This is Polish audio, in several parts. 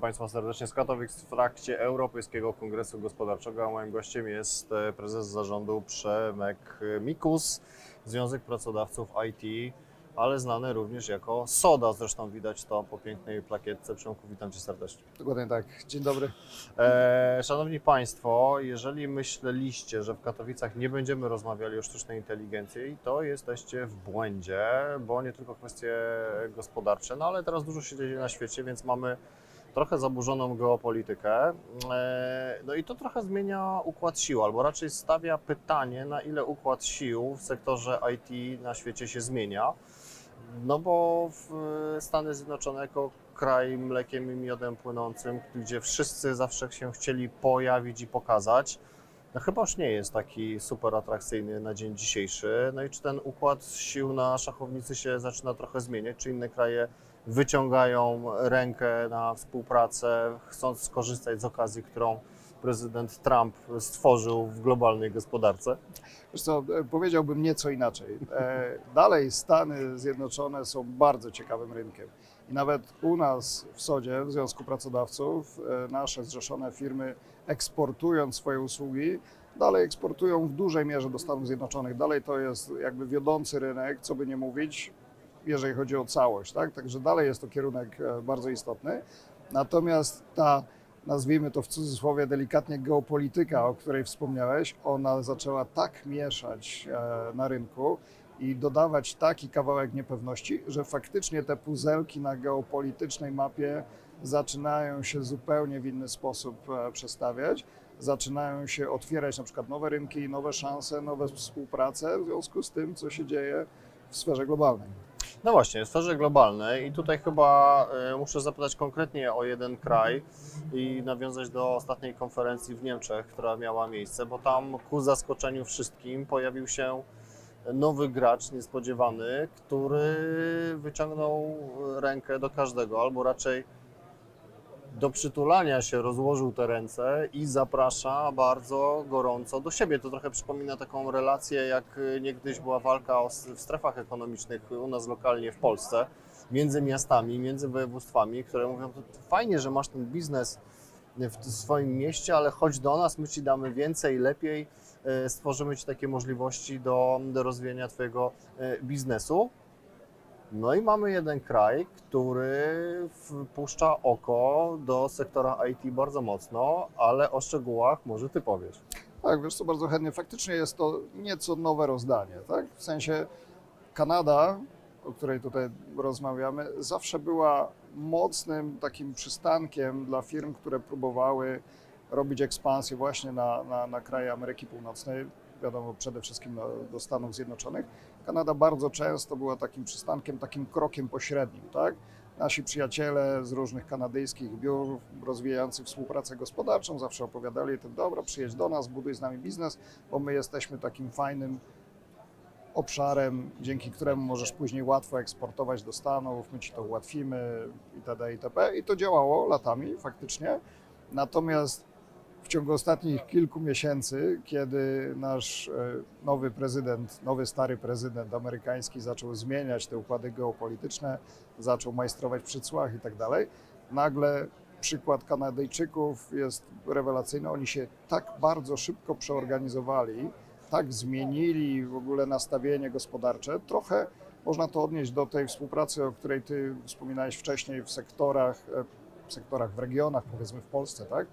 Witam Państwa serdecznie z Katowic w trakcie Europejskiego Kongresu Gospodarczego. A moim gościem jest e, prezes zarządu Przemek Mikus, Związek Pracodawców IT, ale znany również jako SODA. Zresztą widać to po pięknej plakietce. Przemku, witam Cię serdecznie. Dokładnie tak. Dzień dobry. E, szanowni Państwo, jeżeli myśleliście, że w Katowicach nie będziemy rozmawiali o sztucznej inteligencji, to jesteście w błędzie, bo nie tylko kwestie gospodarcze, no ale teraz dużo się dzieje na świecie, więc mamy trochę zaburzoną geopolitykę. E, no i to trochę zmienia układ sił, albo raczej stawia pytanie, na ile układ sił w sektorze IT na świecie się zmienia. No bo w Stany Zjednoczone jako kraj mlekiem i miodem płynącym, gdzie wszyscy zawsze się chcieli pojawić i pokazać, no chyba już nie jest taki super atrakcyjny na dzień dzisiejszy. No i czy ten układ sił na szachownicy się zaczyna trochę zmieniać? Czy inne kraje wyciągają rękę na współpracę, chcąc skorzystać z okazji, którą prezydent Trump stworzył w globalnej gospodarce? Wiesz co, e, powiedziałbym nieco inaczej. E, Dalej Stany Zjednoczone są bardzo ciekawym rynkiem. I nawet u nas w SODzie, w Związku Pracodawców, e, nasze zrzeszone firmy eksportując swoje usługi, dalej eksportują w dużej mierze do Stanów Zjednoczonych. Dalej to jest jakby wiodący rynek, co by nie mówić, jeżeli chodzi o całość. Tak? Także dalej jest to kierunek e, bardzo istotny. Natomiast ta nazwijmy to w cudzysłowie delikatnie geopolityka, o której wspomniałeś, ona zaczęła tak mieszać e, na rynku i dodawać taki kawałek niepewności, że faktycznie te puzelki na geopolitycznej mapie zaczynają się zupełnie w inny sposób e, przestawiać. Zaczynają się otwierać na przykład nowe rynki, nowe szanse, nowe współprace w związku z tym, co się dzieje w sferze globalnej. No właśnie, w sferze globalnej i tutaj chyba e, muszę zapytać konkretnie o jeden kraj i nawiązać do ostatniej konferencji w Niemczech, która miała miejsce, bo tam ku zaskoczeniu wszystkim pojawił się nowy gracz niespodziewany, który wyciągnął rękę do każdego, albo raczej do przytulania się rozłożył te ręce i zaprasza bardzo gorąco do siebie. To trochę przypomina taką relację, jak niegdyś była walka w strefach ekonomicznych u nas lokalnie w Polsce, między miastami, między województwami, które mówią, to fajnie, że masz ten biznes w swoim mieście, ale chodź do nas, my Ci damy więcej, lepiej, e, stworzymy Ci takie możliwości do, do rozwijania Twojego e, biznesu. No i mamy jeden kraj, który wpuszcza oko do sektora IT bardzo mocno, ale o szczegółach może Ty powiesz. Tak, wiesz co, bardzo chętnie. Faktycznie jest to nieco nowe rozdanie, tak? W sensie Kanada, o której tutaj rozmawiamy, zawsze była mocnym takim przystankiem dla firm, które próbowały robić ekspansję właśnie na, na, na kraje Ameryki Północnej, wiadomo, przede wszystkim do, do Stanów Zjednoczonych. Kanada bardzo często była takim przystankiem, takim krokiem pośrednim, tak? Nasi przyjaciele z różnych kanadyjskich biur rozwijających współpracę gospodarczą zawsze opowiadali, to dobra, przyjedź do nas, buduj z nami biznes, bo my jesteśmy takim fajnym obszarem, dzięki któremu możesz później łatwo eksportować do Stanów, my ci to ułatwimy itd. itp. I to działało latami faktycznie. Natomiast w ciągu ostatnich kilku miesięcy, kiedy nasz e, nowy prezydent, nowy stary prezydent amerykański zaczął zmieniać te układy geopolityczne, zaczął majstrować przy cłach i tak dalej, nagle przykład Kanadyjczyków jest rewelacyjny. Oni się tak bardzo szybko przeorganizowali, tak zmienili w ogóle nastawienie gospodarcze. Trochę można to odnieść do tej współpracy, o której ty wspominałeś wcześniej w sektorach, e, w sektorach, w regionach, powiedzmy w Polsce, tak?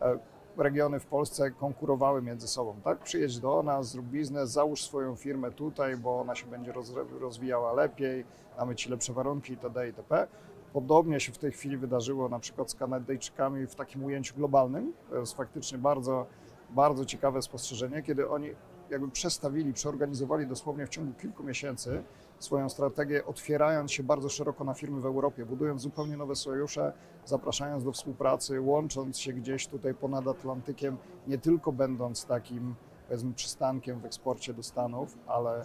E, Regiony w Polsce konkurowały między sobą, tak? Przyjedź do nas, zrób biznes, załóż swoją firmę tutaj, bo ona się będzie roz- rozwijała lepiej, damy ci lepsze warunki itd. itp. Podobnie się w tej chwili wydarzyło na przykład z Kanadyjczykami w takim ujęciu globalnym. To jest faktycznie bardzo, bardzo ciekawe spostrzeżenie, kiedy oni jakby przestawili, przeorganizowali dosłownie w ciągu kilku miesięcy swoją strategię, otwierając się bardzo szeroko na firmy w Europie, budując zupełnie nowe sojusze, zapraszając do współpracy, łącząc się gdzieś tutaj ponad Atlantykiem, nie tylko będąc takim powiedzmy przystankiem w eksporcie do Stanów, ale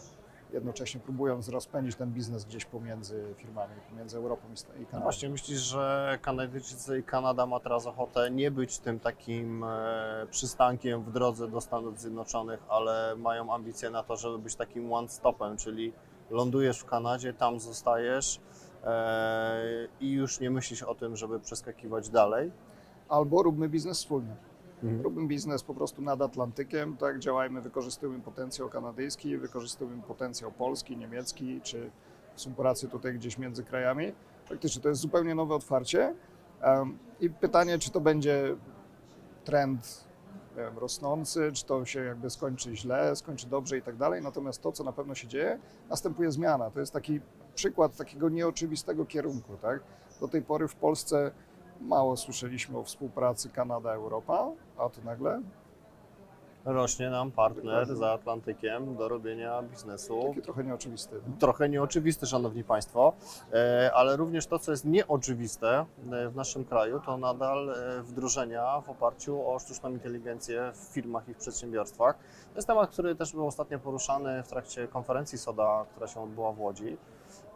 jednocześnie próbując rozpędzić ten biznes gdzieś pomiędzy firmami, pomiędzy Europą i i No Kanadą. właśnie, myślisz, że Kanadyjczycy i Kanada ma teraz ochotę nie być tym takim e, przystankiem w drodze do Stanów Zjednoczonych, ale mają ambicje na to, żeby być takim one-stopem, czyli lądujesz w Kanadzie, tam zostajesz e, i już nie myślisz o tym, żeby przeskakiwać dalej. Albo róbmy biznes wspólnie. Mhm. Róbmy biznes po prostu nad Atlantykiem, tak, działajmy, wykorzystujmy potencjał kanadyjski, wykorzystujmy potencjał polski, niemiecki, czy współpracy tutaj gdzieś między krajami. Faktycznie to jest zupełnie nowe otwarcie. I pytanie, czy to będzie trend wiem, rosnący, czy to się jakby skończy źle, skończy dobrze i tak dalej. Natomiast to, co na pewno się dzieje, następuje zmiana. To jest taki przykład takiego nieoczywistego kierunku. Tak? Do tej pory w Polsce mało słyszeliśmy o współpracy Kanada-Europa, a tu nagle Rośnie nam partner za Atlantykiem do robienia biznesu. takie trochę nieoczywiste. no. trochę nieoczywiste, Szanowni Państwo, E, ale również to, co jest nieoczywiste e, w naszym kraju, to nadal e, wdrożenia w oparciu o sztuczną inteligencję w firmach i w przedsiębiorstwach. To jest temat, który też był ostatnio poruszany w trakcie konferencji SODA, która się odbyła w Łodzi.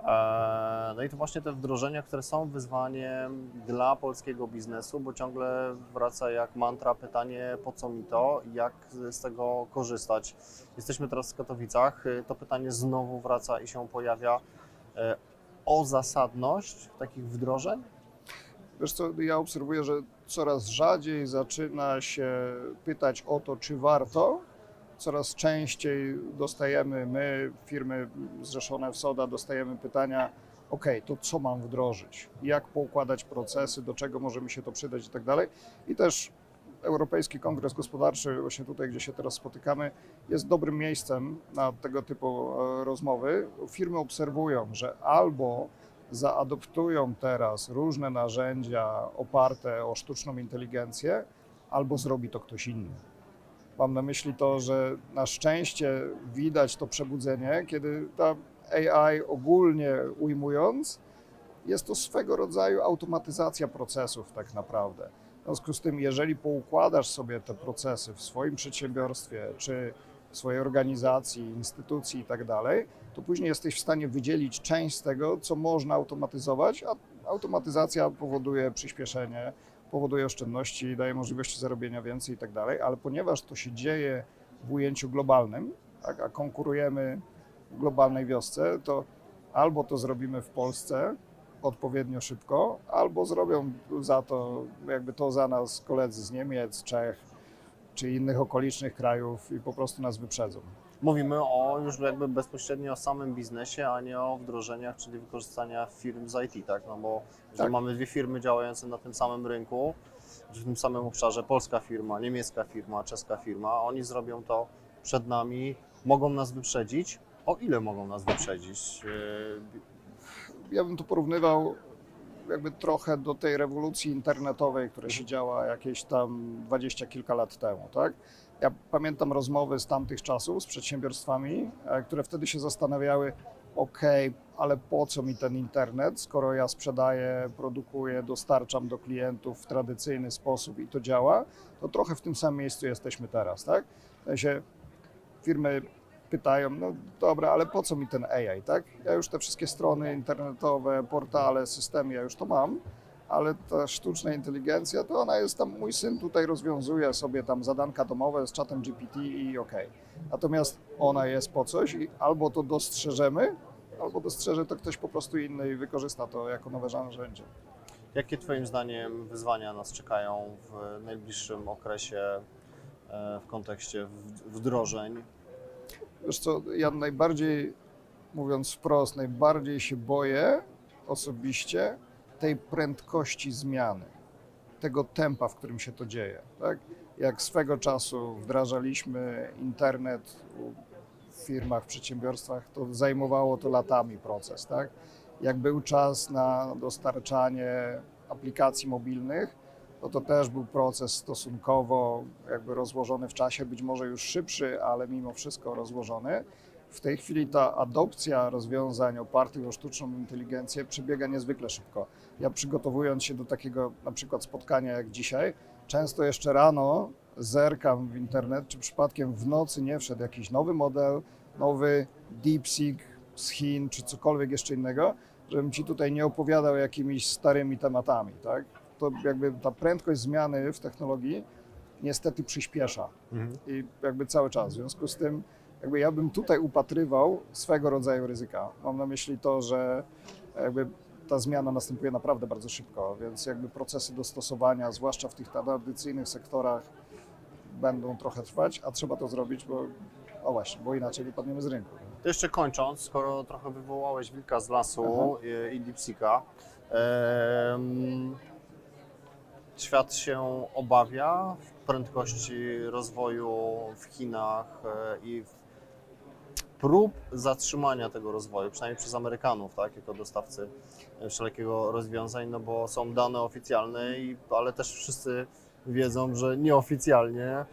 E, No i to właśnie te wdrożenia, które są wyzwaniem dla polskiego biznesu, bo ciągle wraca jak mantra pytanie, po co mi to jak z tego korzystać. Jesteśmy teraz w Katowicach, y, to pytanie znowu wraca i się pojawia e, o zasadność takich wdrożeń. Wiesz co, ja obserwuję, że coraz rzadziej zaczyna się pytać o to, czy warto. Coraz częściej dostajemy, my, firmy zrzeszone w SODA, dostajemy pytania, ok, to co mam wdrożyć? Jak poukładać procesy, do czego może mi się to przydać i tak dalej. I też Europejski Kongres Gospodarczy, właśnie tutaj, gdzie się teraz spotykamy, jest dobrym miejscem na tego typu e, rozmowy. Firmy obserwują, że albo zaadoptują teraz różne narzędzia oparte o sztuczną inteligencję, albo zrobi to ktoś inny. Mam na myśli to, że na szczęście widać to przebudzenie, kiedy ta AI ogólnie ujmując, jest to swego rodzaju automatyzacja procesów tak naprawdę. W związku z tym, jeżeli poukładasz sobie te procesy w swoim przedsiębiorstwie, czy w swojej organizacji, instytucji i tak dalej, to później jesteś w stanie wydzielić część z tego, co można automatyzować, a automatyzacja powoduje przyspieszenie, powoduje oszczędności, daje możliwości zarobienia więcej i tak dalej, ale ponieważ to się dzieje w ujęciu globalnym, tak, a konkurujemy w globalnej wiosce, to albo to zrobimy w Polsce odpowiednio szybko, albo zrobią za to, jakby to za nas koledzy z Niemiec, Czech czy innych okolicznych krajów i po prostu nas wyprzedzą. Mówimy o już jakby bezpośrednio o samym biznesie, a nie o wdrożeniach, czyli wykorzystania firm z IT, tak? No bo Tak. mamy dwie firmy działające na tym samym rynku, w tym samym obszarze, polska firma, niemiecka firma, czeska firma, oni zrobią to przed nami, mogą nas wyprzedzić. O ile mogą nas wyprzedzić? Yy, ja bym to porównywał jakby trochę do tej rewolucji internetowej, która się działa jakieś tam dwadzieścia kilka lat temu, tak? Ja pamiętam rozmowy z tamtych czasów z przedsiębiorstwami, e, które wtedy się zastanawiały, ok, ale po co mi ten internet, skoro ja sprzedaję, produkuję, dostarczam do klientów w tradycyjny sposób i to działa, to trochę w tym samym miejscu jesteśmy teraz, tak? W sensie firmy pytają, no dobra, ale po co mi ten AI, tak? Ja już te wszystkie strony internetowe, portale, systemy, ja już to mam, ale ta sztuczna inteligencja, to ona jest tam, mój syn tutaj rozwiązuje sobie tam zadanka domowe z czatem GPT i okej. Natomiast ona jest po coś i albo to dostrzeżemy, albo dostrzeże to ktoś po prostu inny i wykorzysta to jako nowe narzędzie. Jakie Twoim zdaniem wyzwania nas czekają w najbliższym okresie e, w kontekście wdrożeń? Wiesz co, ja najbardziej, mówiąc wprost, najbardziej się boję osobiście tej prędkości zmiany, tego tempa, w którym się to dzieje. Tak? Jak swego czasu wdrażaliśmy internet w firmach, w przedsiębiorstwach, to zajmowało to latami proces. Tak? jak był czas na dostarczanie aplikacji mobilnych, no to też był proces stosunkowo jakby rozłożony w czasie, być może już szybszy, ale mimo wszystko rozłożony. W tej chwili ta adopcja rozwiązań opartych o sztuczną inteligencję przebiega niezwykle szybko. Ja przygotowując się do takiego na przykład spotkania jak dzisiaj, często jeszcze rano zerkam w internet, czy przypadkiem w nocy nie wszedł jakiś nowy model, nowy DeepSeek z Chin, czy cokolwiek jeszcze innego, żebym ci tutaj nie opowiadał jakimiś starymi tematami, tak? To jakby ta prędkość zmiany w technologii niestety przyspiesza i jakby cały czas. W związku z tym jakby ja bym tutaj upatrywał swego rodzaju ryzyka. Mam na myśli to, że jakby ta zmiana następuje naprawdę bardzo szybko, więc jakby procesy dostosowania, zwłaszcza w tych tradycyjnych sektorach, będą trochę trwać, a trzeba to zrobić, bo o właśnie, bo inaczej wypadniemy z rynku. To jeszcze kończąc, skoro trochę wywołałeś wilka z lasu i, i DeepSeeka, em, świat się obawia prędkości rozwoju w Chinach e, i prób zatrzymania tego rozwoju, przynajmniej przez Amerykanów, tak, jako dostawcy e, wszelkiego rozwiązań, no bo są dane oficjalne, i, ale też wszyscy wiedzą, że nieoficjalnie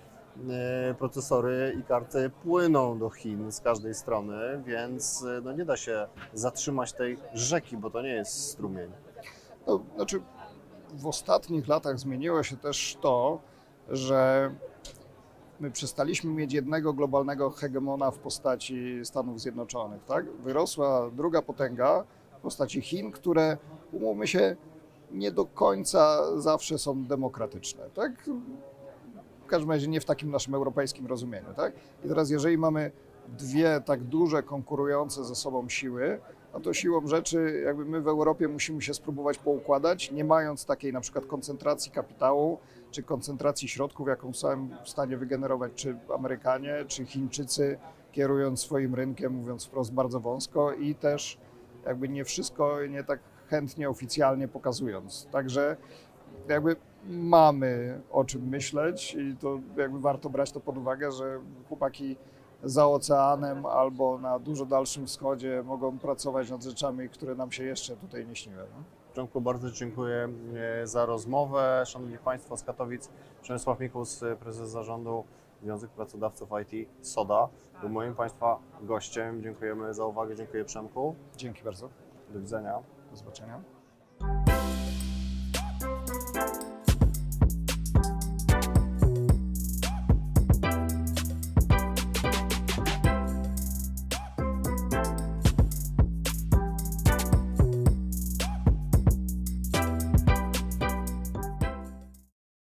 e, procesory i karty płyną do Chin z każdej strony, więc e, no nie da się zatrzymać tej rzeki, bo to nie jest strumień. No, znaczy, w ostatnich latach zmieniło się też to, że my przestaliśmy mieć jednego globalnego hegemona w postaci Stanów Zjednoczonych. Tak? Wyrosła druga potęga w postaci Chin, które, umówmy się, nie do końca zawsze są demokratyczne. Tak? W każdym razie nie w takim naszym europejskim rozumieniu. Tak? I teraz, jeżeli mamy dwie tak duże, konkurujące ze sobą siły, no to siłą rzeczy jakby my w Europie musimy się spróbować poukładać, nie mając takiej na przykład koncentracji kapitału, czy koncentracji środków, jaką są w stanie wygenerować czy Amerykanie, czy Chińczycy, kierując swoim rynkiem, mówiąc wprost bardzo wąsko i też jakby nie wszystko, nie tak chętnie oficjalnie pokazując. Także jakby mamy o czym myśleć i to jakby warto brać to pod uwagę, że chłopaki za oceanem albo na dużo dalszym wschodzie mogą pracować nad rzeczami, które nam się jeszcze tutaj nie śniły. No? Przemku, bardzo dziękuję e, za rozmowę. Szanowni Państwo z Katowic, Przemysław Mikus, e, prezes zarządu Związek Pracodawców IT SODA, był moim Państwa gościem. Dziękujemy za uwagę, dziękuję Przemku. Dzięki bardzo. Do widzenia. Do zobaczenia.